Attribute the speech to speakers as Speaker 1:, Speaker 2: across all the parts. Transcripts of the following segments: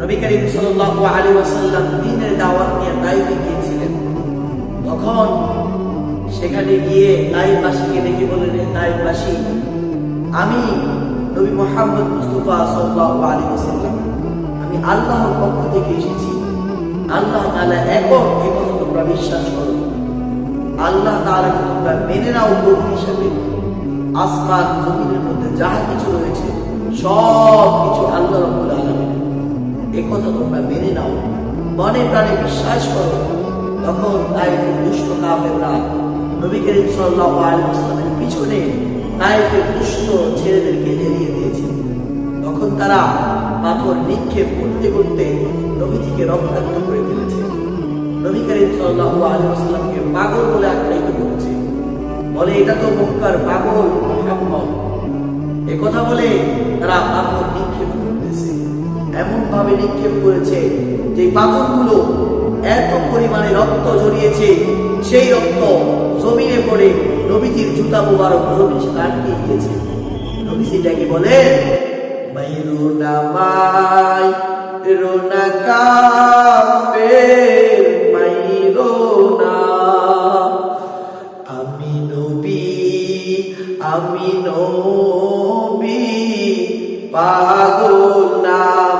Speaker 1: নবী করিম সাল্লাল্লাহু আলাইহি ওয়াসাল্লাম দ্বীনের দাওয়াত নিয়ে তাইফে গিয়েছিলেন। তখন সেখানে গিয়ে তাইফবাসীকে ডেকে বললেন তাইফবাসী আমি নবী মোহাম্মদ মুস্তাফা সাল্লাল্লাহু আলাইহি ওয়াসাল্লাম। আমি আল্লাহর পক্ষ থেকে এসেছি। আল্লাহ তাআলা একক কথা তোমরা বিশ্বাস করো। আল্লাহ তাআলাকে তোমরা মেনে নাও প্রভু হিসাবে। আসমান, জমিনের মধ্যে যাহা কিছু রয়েছে সব কথা তোমরা মেনে নাও। মনে প্রাণে বিশ্বাস করো, তখন তাইফের দুষ্ট কাফেররা নবী করিম পিছনে তাইফের দুষ্ট ছেলেদেরকে এড়িয়ে দিয়েছে তখন তারা পাথর নিক্ষেপ করতে করতে নবীজিকে রক্তাক্ত করে ফেলেছে। নবী করিম সাল্লাল্লাহু আলাইহি পাগল বলে আখ্যায়িত করেছে। বলে, এটা তো মক্কার পাগল মুহাম্মদ। কথা বলে তারা পাথর নিক্ষেপ এমন ভাবে নিক্ষেপ করেছে যে পাথরগুলো এত পরিমাণে রক্ত জড়িয়েছে সেই রক্ত জমিনে পড়ে নবীজির জুতা মুবারক জমি আটকে গিয়েছে। নবীজি ডেকে বলে মাই রোনা আমি নবী আমি নবী, পাগল না।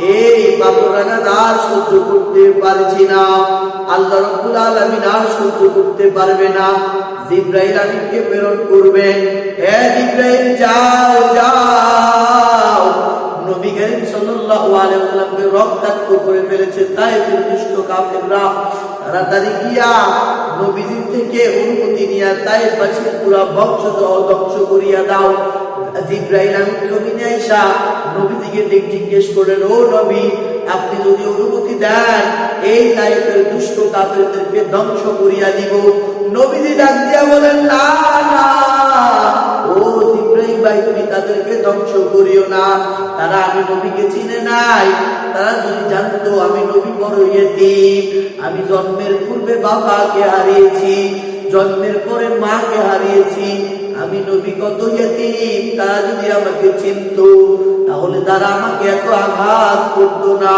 Speaker 1: এই আর সহ্য করতে পারছি না। আল্লাহ রাব্বুল আর সহ্য করতে পারবে না। আমিনকে প্রেরণ জিব্রাইল, যাও যাও। নবী করিম সাল্লাল্লাহু আলাইহি ওয়াসাল্লামকে রক্তাক্ত করে ফেলেছে তাই দুষ্ট কাফেররা। তাড়াতাড়ি গিয়া থেকে অনুমতি নিয়া তাই বাসির পুরা বংশ ধ্বংস করিয়া দাও। জিব্রাইল আমি আইসা নবীজিকে দিক জিজ্ঞেস করেন ও নবী, আপনি যদি অনুমতি দেন, এই তাইফের দুষ্ট কাফেরদেরকে ধ্বংস করিয়া দিব। নবীজি ডাক দিয়া বলেন, না ও ইব্রাহিম ভাই, তুমি তাদেরকে ধ্বংস করিও না। তারা আমি নবীকে চিনে নাই। তারা যদি জানতো আমি নবী বড় আমি জন্মের পূর্বে বাবাকে হারিয়েছি, জন্মের পরে মাকে হারিয়েছি আমি নবী কত ইয়েতিম তারা যদি আমাকে চিনত, তাহলে তারা আমাকে এত আঘাত করতো না।